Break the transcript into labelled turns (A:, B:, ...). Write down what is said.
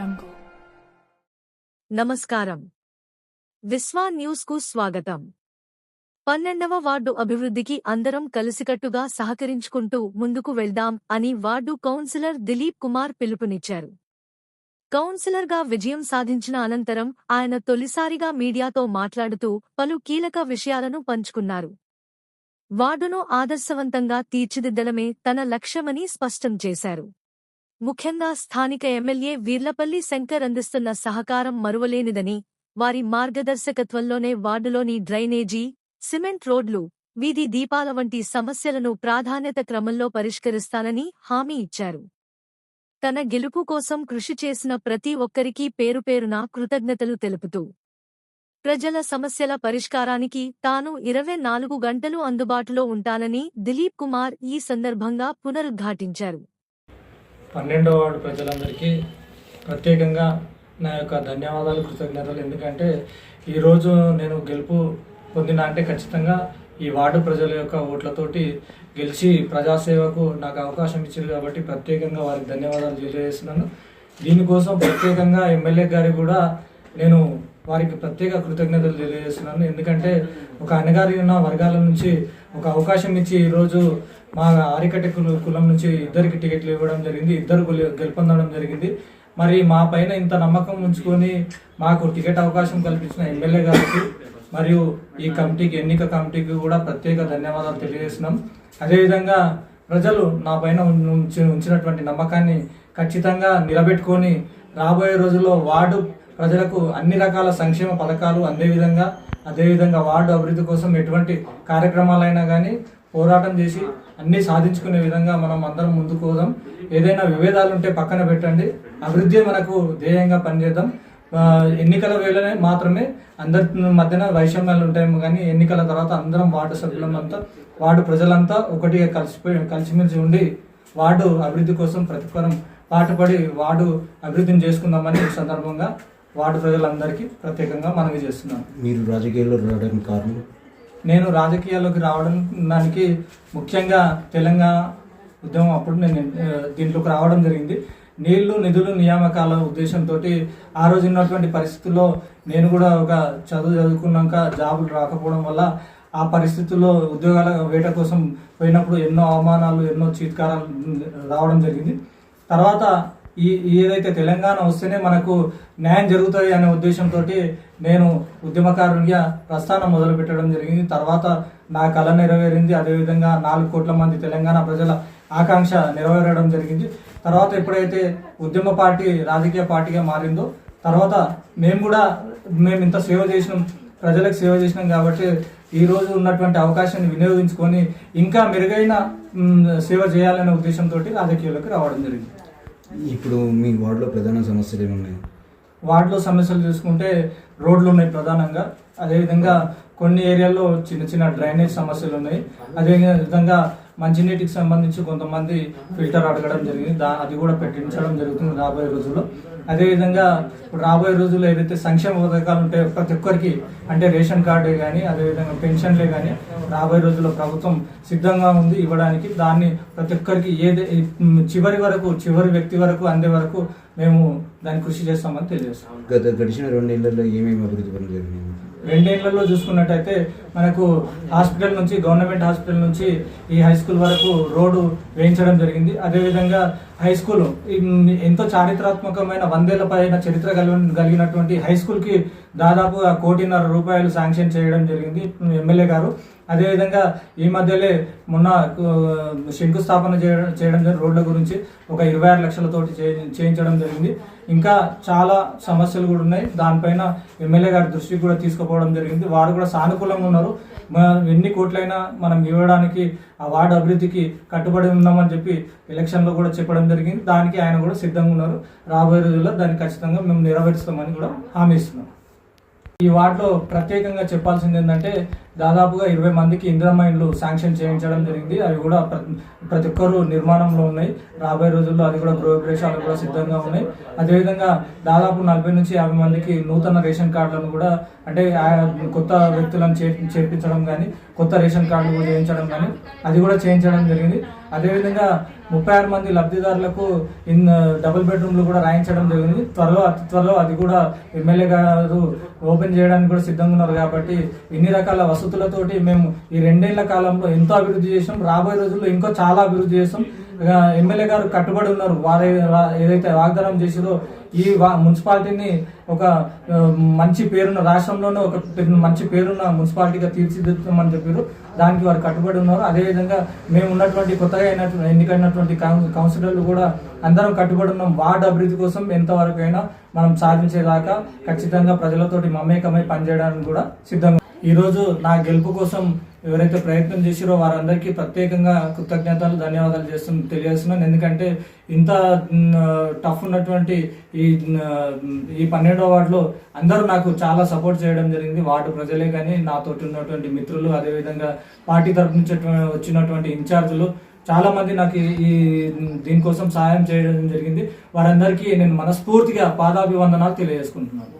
A: jungle.
B: నమస్కారం. విశ్వా న్యూస్కు స్వాగతం. పన్నెండవ వార్డు అభివృద్ధికి అందరం కలిసికట్టుగా సహకరించుకుంటూ ముందుకు వెళ్దాం అని వార్డు కౌన్సిలర్ దిలీప్ కుమార్ పిలుపునిచ్చారు. కౌన్సిలర్గా విజయం సాధించిన అనంతరం ఆయన తొలిసారిగా మీడియాతో మాట్లాడుతూ పలు కీలక విషయాలను పంచుకున్నారు. వార్డును ఆదర్శవంతంగా తీర్చిదిద్దడమే తన లక్ష్యమని స్పష్టం చేశారు. ముఖ్యంగా స్థానిక ఎమ్మెల్యే వీర్లపల్లి శంకర్ అందిస్తున్న సహకారం మరువలేనిదని వారి మార్గదర్శకత్వంలోనే వార్డులోని డ్రైనేజీ సిమెంట్ రోడ్లు వీధి దీపాల వంటి సమస్యలను ప్రాధాన్యత క్రమంలో పరిష్కరిస్తానని హామీ ఇచ్చారు. తన గెలుపు కోసం కృషి చేసిన ప్రతి ఒక్కరికీ పేరుపేరున కృతజ్ఞతలు తెలుపుతూ ప్రజల సమస్యల పరిష్కారానికి తాను ఇరవై నాలుగు గంటలు అందుబాటులో ఉంటానని దిలీప్ కుమార్ ఈ సందర్భంగా పునరుద్ఘాటించారు.
C: పన్నెండవ వార్డు ప్రజలందరికీ ప్రత్యేకంగా నా యొక్క ధన్యవాదాలు కృతజ్ఞతలు. ఎందుకంటే ఈరోజు నేను గెలుపు పొందిన అంటే ఖచ్చితంగా ఈ వార్డు ప్రజల యొక్క ఓట్లతోటి గెలిచి ప్రజాసేవకు నాకు అవకాశం ఇచ్చారు కాబట్టి ప్రత్యేకంగా వారికి ధన్యవాదాలు తెలియజేస్తున్నాను. దీనికోసం ప్రత్యేకంగా ఎమ్మెల్యే గారికి కూడా నేను వారికి ప్రత్యేక కృతజ్ఞతలు తెలియజేస్తున్నాను. ఎందుకంటే ఒక అణగారి ఉన్న వర్గాల నుంచి ఒక అవకాశం ఇచ్చి ఈరోజు మా ఆరికట్ట కుల కులం నుంచి ఇద్దరికి టికెట్లు ఇవ్వడం జరిగింది ఇద్దరు గెలుపొందడం జరిగింది. మరి మా పైన ఇంత నమ్మకం ఉంచుకొని మాకు టికెట్ అవకాశం కల్పించిన ఎమ్మెల్యే గారికి మరియు ఈ కమిటీకి ఎన్నిక కమిటీకి కూడా ప్రత్యేక ధన్యవాదాలు తెలియజేస్తున్నాం. అదేవిధంగా ప్రజలు నా పైన ఉంచినటువంటి నమ్మకాన్ని ఖచ్చితంగా నిలబెట్టుకొని రాబోయే రోజుల్లో వార్డు ప్రజలకు అన్ని రకాల సంక్షేమ పథకాలు అందే విధంగా అదేవిధంగా వార్డు అభివృద్ధి కోసం ఎటువంటి కార్యక్రమాలైనా కానీ పోరాటం చేసి అన్నీ సాధించుకునే విధంగా మనం అందరం ముందుకు పోదాం. ఏదైనా విభేదాలు ఉంటే పక్కన పెట్టండి. అభివృద్ధి మనకు ధ్యేయంగా పనిచేద్దాం. ఎన్నికల వేళనే మాత్రమే అందరి మధ్యన వైషమ్యాలు ఉంటాయి కానీ ఎన్నికల తర్వాత అందరం వార్డు సభ్యులంతా వార్డు ప్రజలంతా ఒకటిగా కలిసిపోయి కలిసిమెలిసి ఉండి వార్డు అభివృద్ధి కోసం ప్రతిఫలం పాటుపడి వార్డు అభివృద్ధిని చేసుకుందామని ఈ సందర్భంగా వార్డు ప్రజలందరికీ ప్రత్యేకంగా మనవి చేస్తున్నాం
D: మీరు రాజకీయాల్లో రావడానికి కారణం?
C: నేను రాజకీయాల్లోకి రావడానికి ముఖ్యంగా తెలంగాణ ఉద్యమం అప్పుడు నేను దీంట్లోకి రావడం జరిగింది. నీళ్ళు నిధులు నియామకాల ఉద్దేశంతో ఆ రోజు ఉన్నటువంటి పరిస్థితుల్లో నేను కూడా ఒక చదువు చదువుకున్నాక జాబులు రాకపోవడం వల్ల ఆ పరిస్థితుల్లో ఉద్యోగాల వేట కోసం పోయినప్పుడు ఎన్నో అవమానాలు ఎన్నో చీత్కారాలు రావడం జరిగింది. తర్వాత ఈ ఈ ఏదైతే తెలంగాణ వస్తేనే మనకు న్యాయం జరుగుతుంది అనే ఉద్దేశంతో నేను ఉద్యమకారునిగా ప్రస్థానం మొదలుపెట్టడం జరిగింది. తర్వాత నా కళ నెరవేరింది. అదేవిధంగా నాలుగు కోట్ల మంది తెలంగాణ ప్రజల ఆకాంక్ష నెరవేరడం జరిగింది. తర్వాత ఎప్పుడైతే ఉద్యమ పార్టీ రాజకీయ పార్టీగా మారిందో తర్వాత మేము కూడా మేము ఇంత సేవ చేసినాం. ప్రజలకు సేవ చేసినాం కాబట్టి ఈ రోజు ఉన్నటువంటి అవకాశాన్ని వినియోగించుకొని ఇంకా మెరుగైన సేవ చేయాలనే ఉద్దేశంతో రాజకీయాల్లోకి రావడం జరిగింది.
D: ఇప్పుడు మీ వార్డులో ప్రధాన సమస్యలు ఏమున్నాయి?
C: వార్డులో సమస్యలు చూసుకుంటే రోడ్లు ఉన్నాయి ప్రధానంగా. అదేవిధంగా కొన్ని ఏరియాల్లో చిన్న చిన్న డ్రైనేజ్ సమస్యలు ఉన్నాయి. అదే విధంగా మంచినీటికి సంబంధించి కొంతమంది ఫిల్టర్ అడగడం జరిగింది. దా అది కూడా పెట్టించడం జరుగుతుంది రాబోయే రోజుల్లో. అదేవిధంగా ఇప్పుడు రాబోయే రోజుల్లో ఏదైతే సంక్షేమ పథకాలు ఉంటాయో ప్రతి ఒక్కరికి అంటే రేషన్ కార్డే కానీ అదేవిధంగా పెన్షన్లే కానీ రాబోయే రోజుల్లో ప్రభుత్వం సిద్ధంగా ఉంది ఇవ్వడానికి. దాన్ని ప్రతి ఒక్కరికి ఏది చివరి వరకు చివరి వ్యక్తి వరకు అందే వరకు మేము దాన్ని కృషి చేస్తామని తెలియజేస్తాం.
D: గత గడిచిన రెండేళ్ళలో ఏమేమి అభివృద్ధి పనులు జరిగింది
C: రెండేళ్ళలో చూసుకున్నట్టయితే మనకు హాస్పిటల్ నుంచి గవర్నమెంట్ హాస్పిటల్ నుంచి ఈ హై స్కూల్ వరకు రోడ్డు వేయించడం జరిగింది. అదేవిధంగా హై స్కూల్ ఎంతో చారిత్రాత్మకమైన వందేళ్ళ పైన చరిత్ర కలిగి కలిగినటువంటి హై స్కూల్కి దాదాపు కోటిన్నర రూపాయలు శాంక్షన్ చేయడం జరిగింది ఎమ్మెల్యే గారు. అదేవిధంగా ఈ మధ్యలో మొన్న శంకుస్థాపన చేయడం చేయడం జరిగింది రోడ్ల గురించి ఒక ఇరవై ఆరు లక్షలతోటి చే- చేయించడం జరిగింది. ఇంకా చాలా సమస్యలు కూడా ఉన్నాయి. దానిపైన ఎమ్మెల్యే గారి దృష్టికి కూడా తీసుకుపోవడం జరిగింది. వారు కూడా సానుకూలంగా ఉన్నారు. ఎన్ని కోట్లైనా మనం ఇవ్వడానికి ఆ వార్డు అభివృద్ధికి కట్టుబడి ఉన్నామని చెప్పి ఎలక్షన్లో కూడా చెప్పడం జరిగింది. దానికి ఆయన కూడా సిద్ధంగా ఉన్నారు. రాబోయే రోజుల్లో దాన్ని ఖచ్చితంగా మేము నెరవేరుస్తామని కూడా హామీ ఇస్తున్నాం. ఈ వార్డులో ప్రత్యేకంగా చెప్పాల్సింది ఏంటంటే దాదాపుగా ఇరవై మందికి ఇందిరమ్మ ఇండ్లు శాంక్షన్ చేయించడం జరిగింది. అవి కూడా ప్రతి ఒక్కరు నిర్మాణంలో ఉన్నాయి. రాబోయే రోజుల్లో అది కూడా గృహప్రవేశాలు కూడా సిద్ధంగా ఉన్నాయి. అదేవిధంగా దాదాపు నలభై నుంచి యాభై మందికి నూతన రేషన్ కార్డులను కూడా అంటే కొత్త వ్యక్తులను చేర్పించడం కానీ కొత్త రేషన్ కార్డులు చేయించడం కానీ అది కూడా చేయించడం జరిగింది. అదేవిధంగా ముప్పై ఆరు మంది లబ్ధిదారులకు ఇన్ డబుల్ బెడ్రూమ్లు కూడా రాయించడం జరిగింది. త్వరలో అతి త్వరలో అది కూడా ఎమ్మెల్యే గారు ఓపెన్ చేయడానికి కూడా సిద్ధంగా ఉన్నారు కాబట్టి ఇన్ని రకాల వసతులతోటి మేము ఈ రెండేళ్ళ కాలంలో ఎంతో అభివృద్ధి చేసాం. రాబోయే రోజుల్లో ఇంకో చాలా అభివృద్ధి చేస్తాం ఇక ఎమ్మెల్యే గారు కట్టుబడి ఉన్నారు. వారు ఏదైతే వాగ్దానం చేసిందో ఈ వా- మున్సిపాలిటీని ఒక మంచి పేరున్న రాష్ట్రంలోనే ఒక మంచి పేరున్న మున్సిపాలిటీగా తీర్చిదిద్దామని చెప్పారు. దానికి వారు కట్టుబడి ఉన్నారు. అదేవిధంగా మేము ఉన్నటువంటి కొత్తగా అయినటువంటి ఎన్నికైనటువంటి కౌన్సిలర్లు కూడా అందరం కట్టుబడి ఉన్నాం. వార్డు అభివృద్ధి కోసం ఎంతవరకు అయినా మనం సాధించేదాకా ఖచ్చితంగా ప్రజలతోటి మమేకమై పనిచేయడానికి కూడా సిద్ధంగా ఈరోజు నా గెలుపు కోసం ఎవరైతే ప్రయత్నం చేసిరో వారందరికీ ప్రత్యేకంగా కృతజ్ఞతలు ధన్యవాదాలు చేస్తు తెలియజేస్తున్నాను. ఎందుకంటే ఇంత టఫ్ ఉన్నటువంటి ఈ ఈ పన్నెండో వార్డులో అందరూ నాకు చాలా సపోర్ట్ చేయడం జరిగింది. వార్డు ప్రజలే కానీ నాతో ఉన్నటువంటి మిత్రులు అదేవిధంగా పార్టీ తరపు నుంచి వచ్చినటువంటి ఇన్ఛార్జులు చాలా మంది నాకు ఈ- ఈ దీనికోసం సహాయం చేయడం జరిగింది. వారందరికీ నేను మనస్ఫూర్తిగా పాదాభివందనాలు తెలియజేసుకుంటున్నాను.